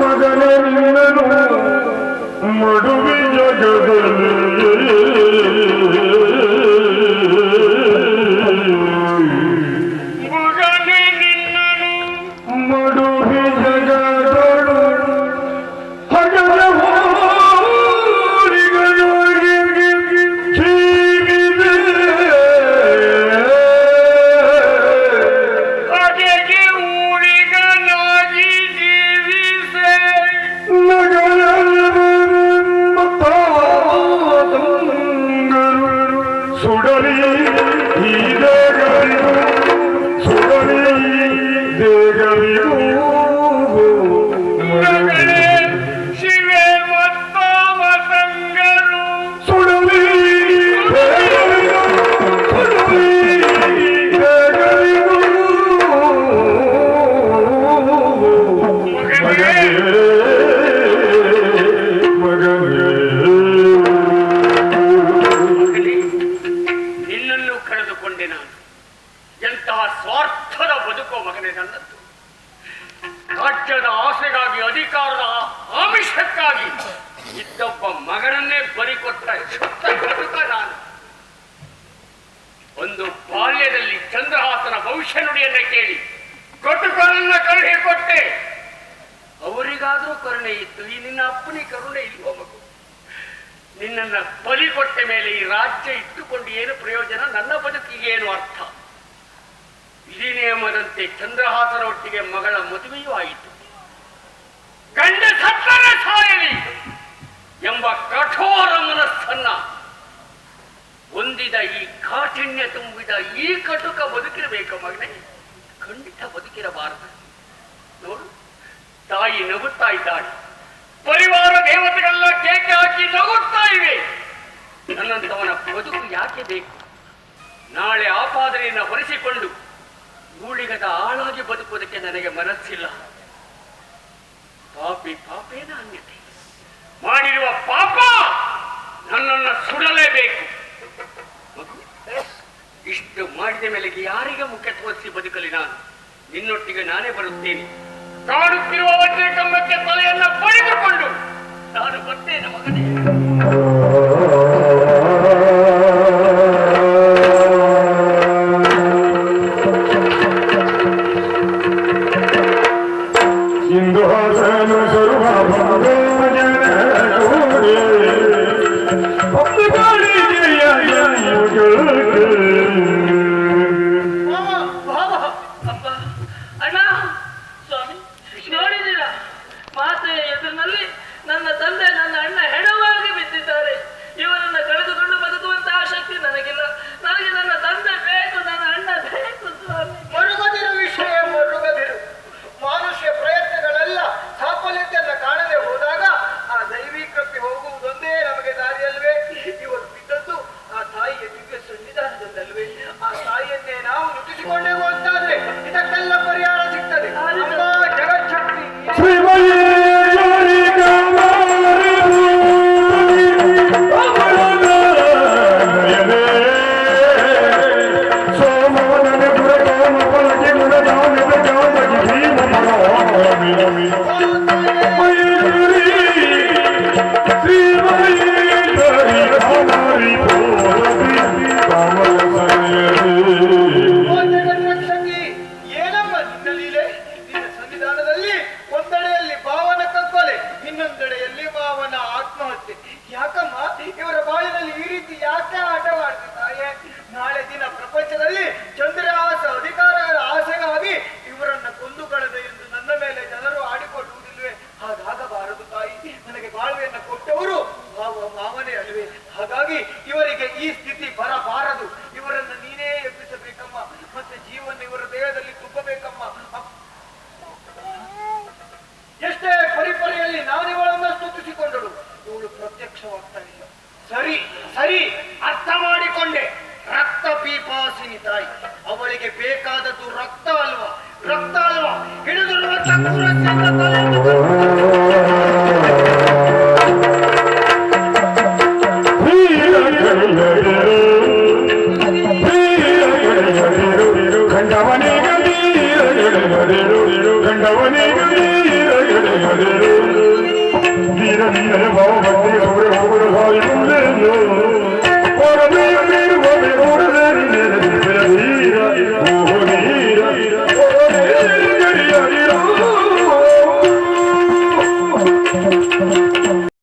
ಮಗನೇ ನಿನ್ನನ್ನು ಕಳೆದುಕೊಂಡೆ ನಾನು. ಎಂತಹ ಸ್ವಾರ್ಥದ ಬದುಕೋ ಮಗನೇ ನನ್ನದ್ದು. ರಾಜ್ಯದ ಆಸೆಗಾಗಿ, ಅಧಿಕಾರದ ಆಮಿಷಕ್ಕಾಗಿ ಇದ್ದೊಬ್ಬ ಮಗನನ್ನೇ ಬರಿಕೊಟ್ಟ ಶುದ್ಧ ಬದುಕ ನಾನು. ಒಂದು ಬಾಲ್ಯದಲ್ಲಿ ಚಂದ್ರಹಾಸನ ಭವಿಷ್ಯ ನುಡಿಯನ್ನ ಕೇಳಿ ಕೊಟ್ಟುಕೊರನ್ನ ಕರುಣೆ ಕೊಟ್ಟೆ. ಅವರಿಗಾದ್ರೂ ಕರುಣೆ ಇತ್ತು ಈ ನಿನ್ನ ಅಪ್ಪನಿ ಕರುಣೆ ಇಲ್ವೋ ಮಗು? ನಿನ್ನನ್ನ ಬಲಿ ಕೊಟ್ಟ ಮೇಲೆ ಈ ರಾಜ್ಯ ಇಟ್ಟುಕೊಂಡು ಏನು ಪ್ರಯೋಜನ? ನನ್ನ ಬದುಕಿಗೆ ಏನು ಅರ್ಥ? ವಿಧಿ ನಿಯಮದಂತೆ ಚಂದ್ರಹಾಸನ ಒಟ್ಟಿಗೆ ಮಗಳ ಮದುವೆಯೂ ಆಯಿತು. ಗಂಡ ಸತ್ತರ ಸಾಯಲಿ ಎಂಬ ಕಠೋರ ಮನಸ್ಸನ್ನ ಹೊಂದಿದ ಈ ಕಾಠಿಣ್ಯ ತುಂಬಿದ ಈ ಕಟುಕ ಬದುಕಿರಬೇಕು ಮಗನೇ. ಖಂಡಿತ ಬದುಕಿರಬಾರದು. ನೋಡು ತಾಯಿ ನಗುತ್ತಾ ಇದ್ದಾಳೆ. ಪರಿವಾರ ದೇವತೆಗಳೆಲ್ಲ ಕೇಕೆ ಹಾಕಿ ನಗುತ್ತಾ ಇವೆ. ನನ್ನಂತವನ ಬದುಕು ಯಾಕೆ ಬೇಕು? ನಾಳೆ ಆಪಾದನೆಯನ್ನು ಹೊರಿಸಿಕೊಂಡು ಗೂಳಿಗದ ಆಳಾಗಿ ಬದುಕುವುದಕ್ಕೆ ನನಗೆ ಮನಸ್ಸಿಲ್ಲ. ಪಾಪಿ ಪಾಪೇನ ಅನ್ಯತೆ. ಮಾಡಿರುವ ಪಾಪ ನನ್ನನ್ನು ಸುಡಲೇಬೇಕು. ಇಷ್ಟು ಮಾಡಿದ ಮೇಲೆ ಯಾರಿಗೆ ಮುಖ್ಯ ತೋರಿಸಿ ಬದುಕಲಿ ನಾನು? ನಿನ್ನೊಟ್ಟಿಗೆ ನಾನೇ ಬರುತ್ತೇನೆ. ಕಾಡುತ್ತಿರುವ ವಜ್ರ ಕಂಬಕ್ಕೆ ತಲೆಯನ್ನು ಪಡೆದುಕೊಂಡು ನಾನು ಬರ್ತೇನೆ ಮಗನೇ. ಹಾಗಾಗಿ ಇವರಿಗೆ ಈ ಸ್ಥಿತಿ ಬರಬಾರದು. ಇವರನ್ನು ನೀನೇ ಎಬ್ಬಿಸಬೇಕಮ್ಮ, ಮತ್ತೆ ಜೀವನ ಇವರ ದೇಹದಲ್ಲಿ ತುಂಬಬೇಕಮ್ಮ. ಎಷ್ಟೇ ಪರಿಪರಿಯಲ್ಲಿ ನಾನು ಇವಳನ್ನ ಸ್ತುತಿಸಿಕೊಂಡಳು ಇವಳು ಪ್ರತ್ಯಕ್ಷವಾಗ್ತಾ ಇಲ್ಲ ಸರಿ ಸರಿ, ಅರ್ಥ ಮಾಡಿಕೊಂಡೆ. ರಕ್ತ ಪೀಪಾಸಿನಿ ತಾಯಿ, ಅವಳಿಗೆ ಬೇಕಾದದ್ದು ರಕ್ತ ಅಲ್ವಾ? ರಕ್ತ ಅಲ್ವಾ? ಹಿಡಿದಿರುವ Vira, vira, vira, vira, vira, vira, vira, vira, vira, vira, vira, vira, vira, vira, vira, vira, vira, vira,